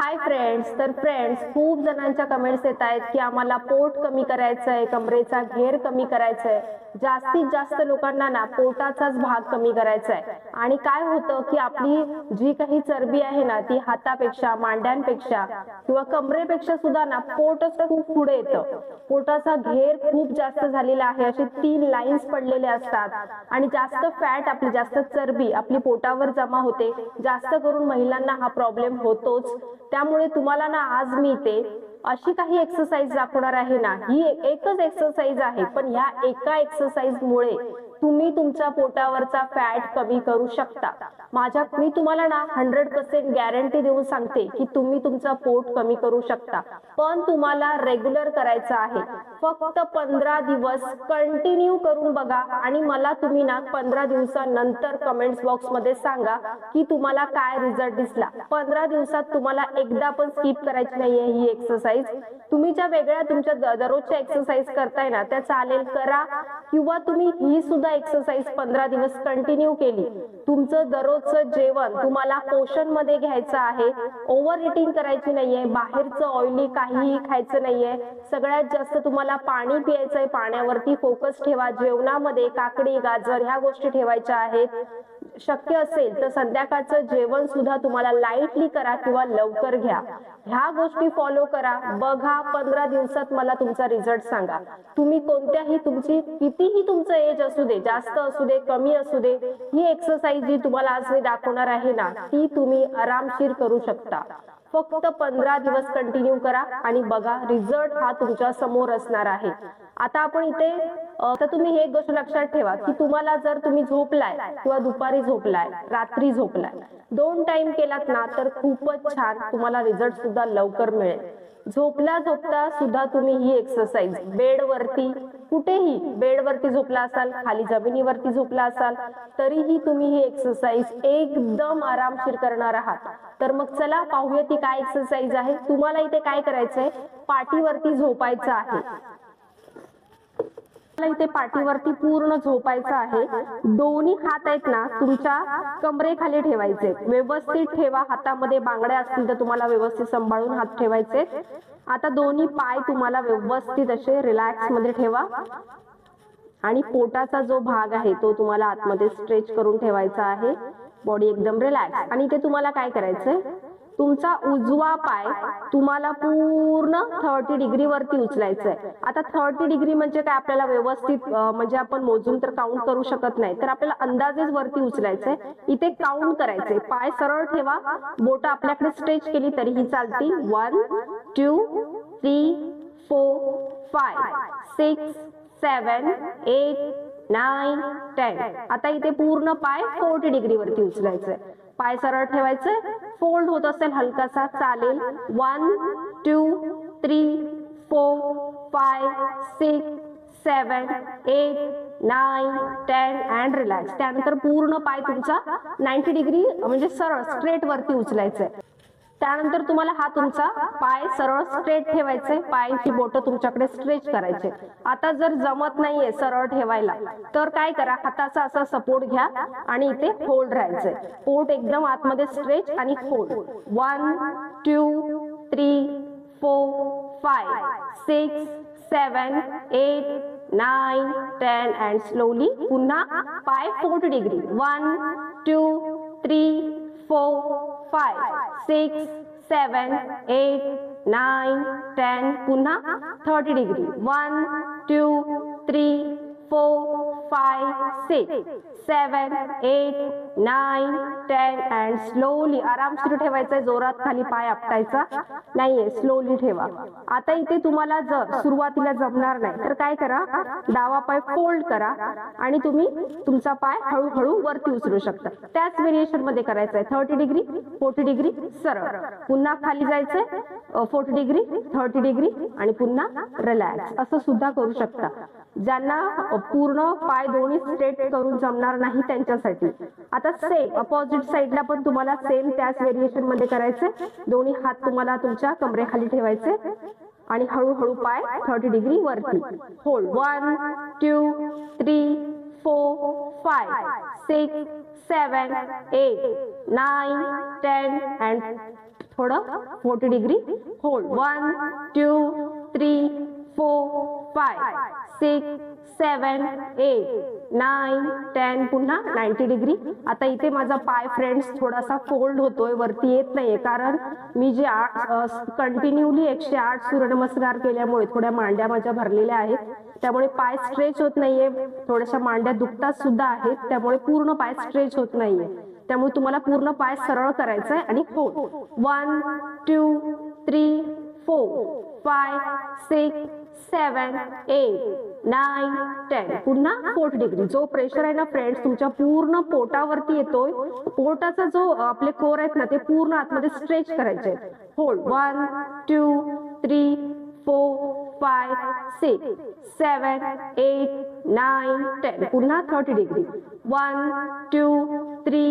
Hi friends तर friends खूप जणांच्या कमेंट्स येत आहेत की आम्हाला पोट कमी करायचं आहे कमरेचा घेर कमी करायचा आहे जास्तीत जास्त लोकांना ना पोटाचाच भाग कमी करायचा आहे. आणि काय होतं की आपली जी काही चरबी आहे ना ती हातापेक्षा मांड्यांपेक्षा किंवा कमरेपेक्षा सुद्धा ना पोटच खूप पुढे येतं. पोटाचा घेर खूप जास्त झालेला आहे. असे तीन लाईन्स पडलेले असतात. आणि जास्त फॅट आपली जास्त चरबी आपली पोटावर जमा होते. जास्त करून महिलांना हा प्रॉब्लेम होतोच. त्यामुळे तुम्हाला ना आज मी ते अशी काही एक्सरसाइज दाखवणार आहे ना? ही एकच एक्सरसाइज आहे. पण ह्या एका एक्सरसाइज मुळे तुम्ही तुमच्या पोटावरचा फॅट कमी करू शकता. माझ्या मी तुम्हाला ना हंड्रेड पर्सेंट गॅरंटी देऊन सांगते की तुम्ही तुमचा पोट कमी करू शकता. पण तुम्हाला रेग्युलर करायचं आहे. फक्त पंधरा दिवस कंटिन्यू करून बघा आणि मला तुम्ही ना पंधरा दिवसानंतर कमेंट्स बॉक्समध्ये सांगा की तुम्हाला काय रिझल्ट दिसला. पंधरा दिवसात तुम्हाला एकदा पण स्किप करायची नाहीये ही एक्सरसाइज तुम्ही ज्या वेगळ्या तुमच्या दररोजच्या एक्सरसाइज करताय ना त्या चालेल करा. किंवा तुम्ही ही सुद्धा एक्सरसाइज पंधरा दिवस कंटिन्यू केली. तुमचं दररोजचं जेवण तुम्हाला पोषणमध्ये घ्यायचं आहे. ओव्हर इटिंग करायची नाहीये. बाहेरचं ऑइली काहीही खायचं नाहीये. सगळ्यात जास्त तुम्हाला पाणी प्यायचंय. पाण्यावरती फोकस ठेवा. जेवणामध्ये काकडी गाजर ह्या गोष्टी ठेवायच्या आहेत. शक्य असेल तर संध्याकाळचं जेवण सुद्धा तुम्हाला लाईटली करा किंवा लवकर घ्या. ह्या गोष्टी फॉलो करा. बघा पंधरा दिवसात मला तुमचा रिझल्ट सांगा. तुम्ही कोणत्याही तुमची कितीही तुमचं एज असू दे जास्त असू दे कमी असू दे ही एक्सरसाइज जी तुम्हाला आज मी दाखवणार आहे ना ती तुम्ही आरामशीर करू शकता. फक्त पंधरा दिवस कंटिन्यू करा आणि बघा रिझल्ट हा तुमच्यासमोर असणार आहे. आता आपण इथे तर तुम्ही हे एक गोष्ट लक्षात ठेवा की तुम्हाला जर तुम्ही झोपलाय किंवा दुपारी झोपलाय रात्री झोपलाय दोन टाइम केलात ना तर खूपच छान तुम्हाला रिझल्ट सुद्धा लवकर मिळेल. झोपला झोपता सुद्धा तुम्ही ही एक्सरसाइज बेडवरती कुठेही बेडवरती झोपला असाल खाली जमिनीवरती झोपला असाल तरीही तुम्ही ही एक्सरसाइज एकदम आरामशीर करणार आहात. तर मग चला पाहूया ती काय एक्सरसाइज आहे. तुम्हाला इथे काय करायचंय? पाठीवरती झोपायचं आहे. तुम्हाला इथे पाठीवरती पूर्ण झोपायचं आहे. दोन्ही हात आहेत ना तुमच्या कमरेखाली ठेवायचे. व्यवस्थित ठेवा हातामध्ये बांगड्या असतील तर तुम्हाला व्यवस्थित सांभाळून हात ठेवायचे. आता दोन्ही पाय तुम्हाला व्यवस्थित असे रिलॅक्समध्ये ठेवा. आणि पोटाचा जो भाग आहे तो तुम्हाला आतमध्ये स्ट्रेच करून ठेवायचा आहे. बॉडी एकदम रिलॅक्स. आणि इथे तुम्हाला काय करायचंय? तुमचा उजवा पाय तुम्हाला पूर्ण थर्टी डिग्री वरती उचलायचा आहे आता थर्टी डिग्री म्हणजे काय? आपल्याला व्यवस्थित म्हणजे आपण मोजून तर काउंट करू शकत नाही. तर आपल्याला अंदाजेच वरती उचलायचंय. इथे काउंट करायचंय. पाय सरळ ठेवा. बोट आपल्याकडे स्ट्रेच केली तरीही चालती one two three four five six seven eight nine ten आता इथे पूर्ण पाय फोर्टी डिग्री वरती उचलायचंय. पाय सरळ ठेवायचंय फोल्ड होत असेल हलकासा. चालेल. One two three four five six seven eight nine ten and relax त्यानंतर पूर्ण पाय तुमचा नाईन्टी डिग्री म्हणजे सरळ स्ट्रेट वरती उचलायचंय. त्यानंतर तुम्हाला हा तुमचा पाय सरळ स्ट्रेट ठेवायचे पायांची बोट तुमच्याकडे स्ट्रेच करायचे. आता जर जमत नाहीये सरळ ठेवायला तर काय करा हाताचा असा सपोर्ट घ्या आणि इथे फोल्ड राहायचंय. पोट एकदम आतमध्ये स्ट्रेच आणि fold one two three four five six seven eight nine ten and slowly पुन्हा पाय forty degree one two three four five six seven eight nine ten पुन्हा thirty degree one two three four five six seven eight nine ten and slowly आरामशीर ठेवायचा जोरात खाली पाय आपटायचा. नाहीये slowly ठेवा. आता इथे तुम्हाला जर सुरुवातीला जमणार नाही तर काय करा? डावा पाय फोल्ड करा. आणि तुम्ही तुमचा पाय हळूहळू वरती उचलू शकता. त्याच व्हेरिएशनमध्ये करायचं आहे. थर्टी डिग्री फोर्टी डिग्री सरळ. पुन्हा खाली जायचंय. फोर्टी डिग्री थर्टी डिग्री आणि पुन्हा रिलॅक्स असं सुद्धा करू शकता. ज्यांना पूर्ण पाय दोन्ही स्ट्रेट करून जमणार नाही त्यांच्यासाठी. आता सेम अपोजिट साइडला पण तुम्हाला सेम त्याच व्हेरिएशनमध्ये करायचे दोन्ही हात तुम्हाला तुमच्या कमरेखाली ठेवायचे. आणि हळूहळू पाय थर्टी डिग्री वरती. Hold one two three four five six seven eight nine ten and थोडं forty degree hold one two three four five six seven eight nine ten पुन्हा नाईन्टी डिग्री आता इथे माझा पाय फ्रेंड्स थोडासा फोल्ड होतोय वरती येत नाहीये कारण मी जे आठ कंटिन्युअली एकशे आठ सूर्यनमस्कार केल्यामुळे थोड्या मांड्या माझ्या भरलेल्या आहेत. त्यामुळे पाय स्ट्रेच होत नाहीये थोड्याशा मांड्या दुखतात सुद्धा आहेत त्यामुळे पूर्ण पाय स्ट्रेच होत नाहीये. त्यामुळे तुम्हाला पूर्ण पाय सरळ करायचा आहे आणि four one two three four five six seven eight nine ten पुन्हा फोर्थ डिग्री. जो प्रेशर आहे ना फ्रेंड्स तुमच्या पूर्ण पोटावरती येतोय. पोटाचा जो आपले कोर आहेत ना ते पूर्ण आतमध्ये स्ट्रेच करायचे. Hold one two three four five six seven eight nine ten पुन्हा thirty degree one two three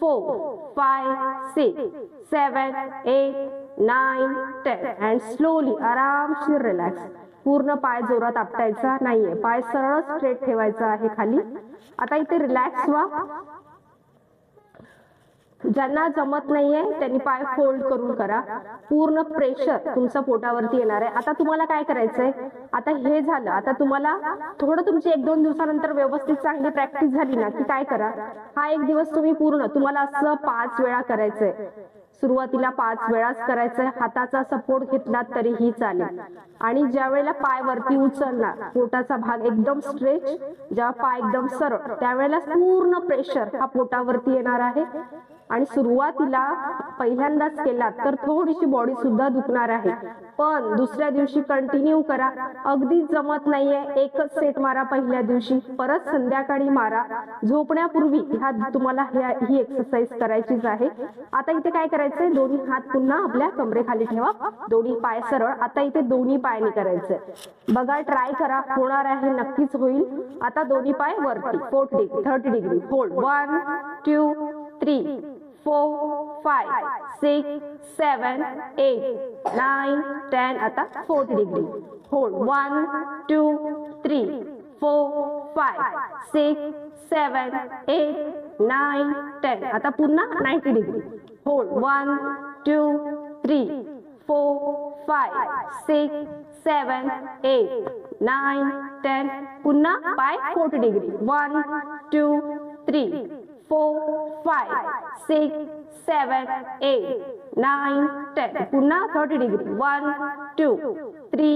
four five, six seven eight nine ten. And slowly आरामशीर रिलॅक्स पूर्ण पाय जोरात आपटायचा नाहीये. पाय सरळ स्ट्रेट ठेवायचा आहे खाली. आता इथे रिलॅक्स व्हा. ज्यांना जमत नाहीये त्यांनी पाय फोल्ड करून करा. पूर्ण प्रेशर तुमचं पोटावरती येणार आहे. आता तुम्हाला काय करायचंय? आता हे झालं. आता तुम्हाला थोडं तुमची एक दोन दिवसानंतर व्यवस्थित चांगली प्रॅक्टिस झाली ना की काय करा? हा एक दिवस तुम्ही पूर्ण तुम्हाला असं पाच वेळा करायचंय. सुरुवातीला पाच वेळाच करायचंय. हाताचा सपोर्ट घेतला तरीही चालेल. आणि ज्या वेळेला पाय वरती उचलणार पोटाचा भाग एकदम स्ट्रेच जेव्हा पाय एकदम सरळ त्यावेळेला पूर्ण प्रेशर हा पोटावरती येणार आहे. आणि सुरुवातीला पहिल्यांदाच केला तर थोडीशी बॉडी सुद्धा दुखणार आहे. पण दुसऱ्या दिवशी कंटिन्यू करा. अगदी जमत नाहीये एकच सेट मारा पहिल्या दिवशी परत संध्याकाळी मारा. झोपण्यापूर्वी ह्या तुम्हाला ही एक्सरसाइज करायचीच आहे. आता इथे काय करायचंय? दोन्ही हात पुन्हा आपल्या कमरेखाली ठेवा. दोन्ही पाय सरळ. आता इथे दोन्ही पायाने करायचंय. बघा ट्राय करा. होणार आहे नक्कीच होईल. आता दोन्ही पाय वरती. Fourth degree thirty degree hold one two three four five six seven eight nine ten आता fourth degree hold one two three four five six seven eight nine ten आता पुन्हा ninety degree hold one two three four five six seven eight nine ten पुन्हा पाय fourth degree one two three four five six seven eight nine ten पुन्हा thirty degree one two three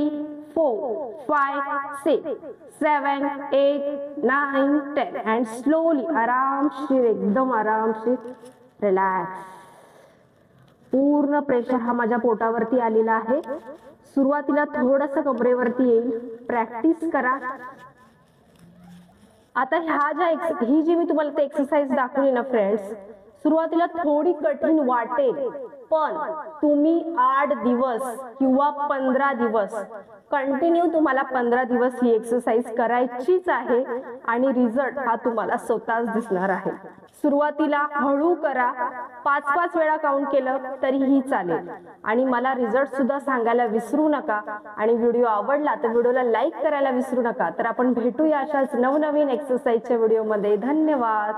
four five six seven eight nine ten and slowly आरामशीर एकदम आरामशीर relax पूर्ण pressure हा माझ्या पोटावरती आलेला आहे. सुरुवातीला थोडस कमरेवरती येईल. प्रॅक्टिस करा. आता ह्या ज्या ही जी मी तुम्हाला ते एक्सरसाइज दाखवली ना फ्रेंड्स सुरुवातीला थोडी कठीण वाटेल. पण तुम्ही आठ दिवस किंवा पंधरा दिवस कंटिन्यू तुम्हाला पंधरा दिवस ही एक्सरसाइज करायचीच आहे आणि रिझल्ट हा तुम्हाला स्वतःच दिसणार आहे. सुरुवातीला हळू करा पाच पाच वेळा काउंट केलं तरीही चालेल. आणि मला रिझल्ट सुद्धा सांगायला विसरू नका आणि व्हिडिओ आवडला तर व्हिडिओला लाईक करायला विसरू नका. तर आपण भेटूया अशाच नवनवीन एक्सरसाइजच्या व्हिडिओमध्ये धन्यवाद!